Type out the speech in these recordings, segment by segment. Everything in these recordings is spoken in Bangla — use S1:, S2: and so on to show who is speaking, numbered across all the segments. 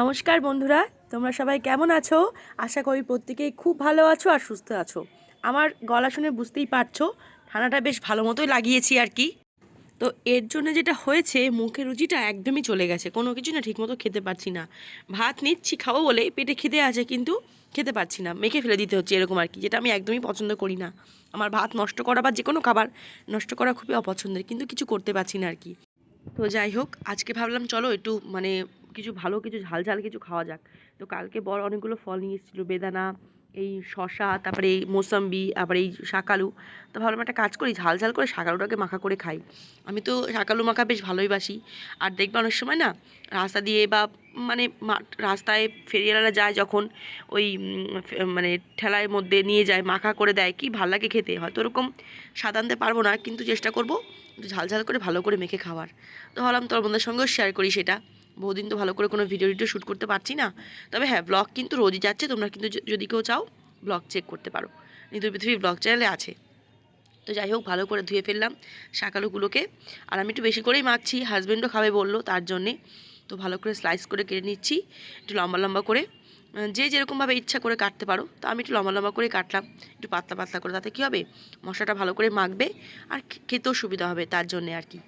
S1: নমস্কার বন্ধুরা, তোমরা সবাই কেমন আছো? আশা করি প্রত্যেকেই খুব ভালো আছো আর সুস্থ আছো। আমার গলা শুনে বুঝতেই পারছ, ঠান্ডাটা বেশ ভালো মতোই লাগিয়েছি আর কি। তো এর জন্য যেটা হয়েছে মুখের রুচিটা একদমই চলে গেছে। কোনো কিছু না ঠিকমতো খেতে পারছি না। ভাত নিচ্ছি, খাব বলে পেটে খিদে আছে, কিন্তু খেতে পারছি না। মেখে ফেলে দিতে হচ্ছে এরকম আর কি, যেটা আমি একদমই পছন্দ করি না। আমার ভাত নষ্ট করা বা যে কোনো খাবার নষ্ট করা খুবই অপছন্দের, কিন্তু কিছু করতে পারছি না আর কি। তো যাই হোক, আজকে ভাবলাম চলো একটু মানে কিছু ভালো কিছু ঝাল ঝাল কিছু খাওয়া যাক। তো কালকে বর অনেকগুলো ফল নিয়ে এসেছিল, বেদানা, এই শশা তারপরে এই মোসাম্বি, আবার এই শাকালু তো ভাবলাম একটা কাজ করি, ঝাল ঝাল করে শাকালুটাকে মাখা করে খাই। আমি তো শাকালু মাখা বেশ ভালোই বাসি। আর দেখবে অনেক সময় না, রাস্তা দিয়ে বা মানে রাস্তায় ফেরিয়ালারা যায় যখন ওই মানে ঠেলার মধ্যে নিয়ে যায়, মাখা করে দেয়, কি ভালো লাগে খেতে। হয়তো ওরকম স্বাদ আনতে পারব না, কিন্তু চেষ্টা করব ঝাল ঝাল করে ভালো করে মেখে খাওয়ার। তো ভাবলাম তোর বন্ধুদের সঙ্গেও শেয়ার করি সেটা। বহুদিন তো ভালো করে কোনো ভিডিও টিডিও শ্যুট করতে পারছি না। তবে হ্যাঁ ব্লগ কিন্তু রোজই যাচ্ছে, তোমরা কিন্তু যদি কেউ চাও ব্লগ চেক করতে পারো। নিতুর পৃথিবী ব্লগ চ্যানেলে আছে। তো যাই হোক, ভালো করে ধুয়ে ফেললাম শাকালুগুলোকে আর আমি একটু বেশি করেই মাখছি হাজব্যান্ডও খাবে বলল তার জন্যে। তো ভালো করে স্লাইস করে কেটে নিচ্ছি, একটু লম্বা লম্বা করে। যে যেরকমভাবে ইচ্ছা করে কাটতে পারো। তো আমি একটু লম্বা লম্বা করে কাটলাম, একটু পাতলা পাতলা করে, তাতে কী হবে? মশলাটা ভালো করে মাখবে, আর খেতেও সুবিধা হবে তার জন্যে আর কি।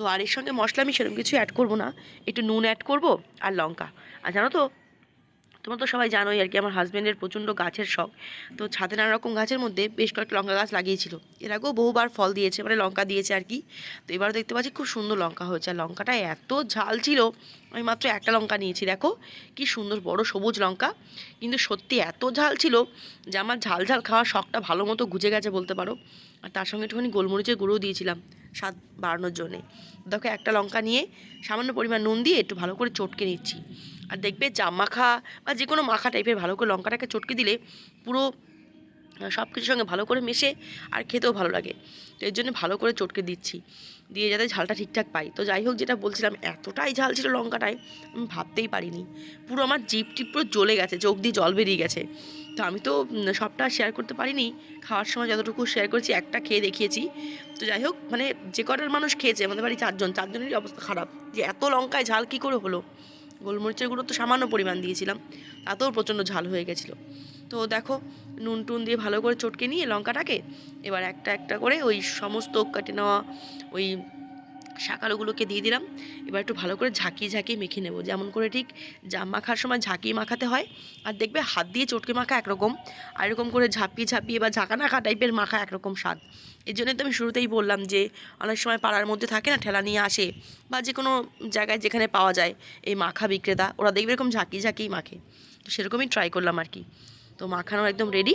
S1: তো আর এর সঙ্গে মশলা আমি সেরকম কিছু অ্যাড করব না। একটু নুন অ্যাড করব আর লঙ্কা। আর জানো তো, তোমরা তো সবাই জানোই আর কি, আমার হাজব্যান্ডের প্রচণ্ড গাছের শখ। তো ছাদে নানা রকম গাছের মধ্যে বেশ কয়েকটা লঙ্কা গাছ লাগিয়েছিল। এর আগেও বহুবার ফল দিয়েছে মানে লঙ্কা দিয়েছে আর কি। তো এবার দেখতে পাচ্ছি খুব সুন্দর লঙ্কা হয়েছে। আর লঙ্কাটা এত ঝাল ছিল, আমি মাত্র একটা লঙ্কা নিয়েছি, দেখো। কি সুন্দর বড় সবুজ লঙ্কা। কিন্তু সত্যি এত ঝাল ছিল যে আমার ঝাল ঝাল খাওয়ার শখটা ভালো মতো গুজে গেছে বলতে পারো। আর তার সঙ্গে একটুখানি গোলমরিচের গুঁড়ো দিয়েছিলাম স্বাদ বাড়ানোর জন্যে। দেখো, একটা লঙ্কা নিয়ে সামান্য পরিমাণ নুন দিয়ে একটু ভালো করে চটকে নিচ্ছি। আর দেখবে চা মাখা বা যে কোনো মাখা টাইপের ভালো করে লঙ্কাটাকে চটকে দিলে পুরো সব কিছুর সঙ্গে ভালো করে মেশে আর খেতেও ভালো লাগে। তো এর জন্য ভালো করে চটকে দিচ্ছি, দিয়ে যাতে ঝালটা ঠিকঠাক পাই। তো যাই হোক, যেটা বলছিলাম, এতটাই ঝাল ছিল লঙ্কাটায়, আমি ভাবতেই পারিনি। পুরো আমার জিপ টিপ পুরো জ্বলে গেছে চোখ দিয়ে জল বেরিয়ে গেছে। তো আমি তো সবটা শেয়ার করতে পারিনি, খাওয়ার সময় যতটুকু শেয়ার করেছি, একটা খেয়ে দেখিয়েছি। তো যাই হোক মানে যে কটার মানুষ খেয়েছে, আমাদের বাড়ি চারজন, চারজনেরই অবস্থা খারাপ। যে এত লঙ্কায় ঝাল কী করে হলো? গোলমরিচের গুঁড়ো তো সামান্য পরিমাণ দিয়েছিলাম, তাতেও প্রচণ্ড ঝাল হয়ে গেছিল। তো দেখো নুন টুন দিয়ে ভালো করে চটকে নিয়ে লঙ্কাটাকে এবার একটা একটা করে ওই সমস্ত কাটে নেওয়া ওই শাকালুগুলোকে দিয়ে দিলাম। এবার একটু ভালো করে ঝাঁকিয়ে ঝাঁকিয়ে মেখে নেব। যেমন করে ঠিক জাম মাখার সময় ঝাঁকিয়ে মাখাতে হয়। আর দেখবে হাত দিয়ে চটকে মাখা একরকম। আর এরকম করে ঝাঁপিয়ে ঝাঁপিয়ে বা ঝাঁকা নাখা টাইপের মাখা একরকম স্বাদ। এর জন্যই তো আমি শুরুতেই বললাম যে, অনেক সময় পাড়ার মধ্যে থাকে না, ঠেলা নিয়ে আসে বা যে কোনো জায়গায় যেখানে পাওয়া যায় এই মাখা বিক্রেতা, ওরা দেখবে এরকম ঝাঁকিয়ে ঝাঁকিয়ে মাখে। তো সেরকমই ট্রাই করলাম আর কি। তো মাখানো একদম রেডি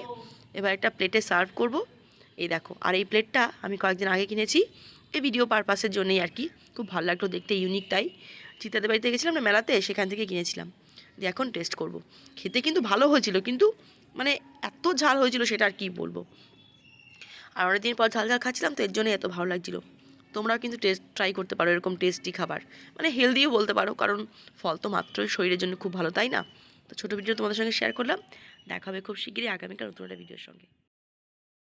S1: এবার একটা প্লেটে সার্ভ করব। এই দেখো, আর এই প্লেটটা আমি কয়েকদিন আগে কিনেছি। এই ভিডিও পারপাসের জন্যই আর কি। খুব ভালো লাগল দেখতে ইউনিক তাই। চিতাদের বাড়িতে গেছিলাম না, মেলাতে, সেখান থেকে কিনেছিলাম। দিয়ে এখন টেস্ট করব। খেতে কিন্তু ভালো হয়েছিল, কিন্তু মানে এত ঝাল হয়েছিল সেটা আর কি বলব। আর অনেকদিন পর ঝাল ঝাল খাচ্ছিলাম, তো এর জন্যই এত ভালো লাগছিল। তোমরাও কিন্তু টেস্ট ট্রাই করতে পারো এরকম টেস্টি খাবার। মানে হেলদিও বলতে পারো, কারণ ফল তো মাত্রই শরীরের জন্য খুব ভালো, তাই না? তো ছোটো ভিডিও তোমাদের সঙ্গে শেয়ার করলাম। দেখা হবে খুব শিগগিরই আগামীকাল নতুন একটা ভিডিওর সঙ্গে।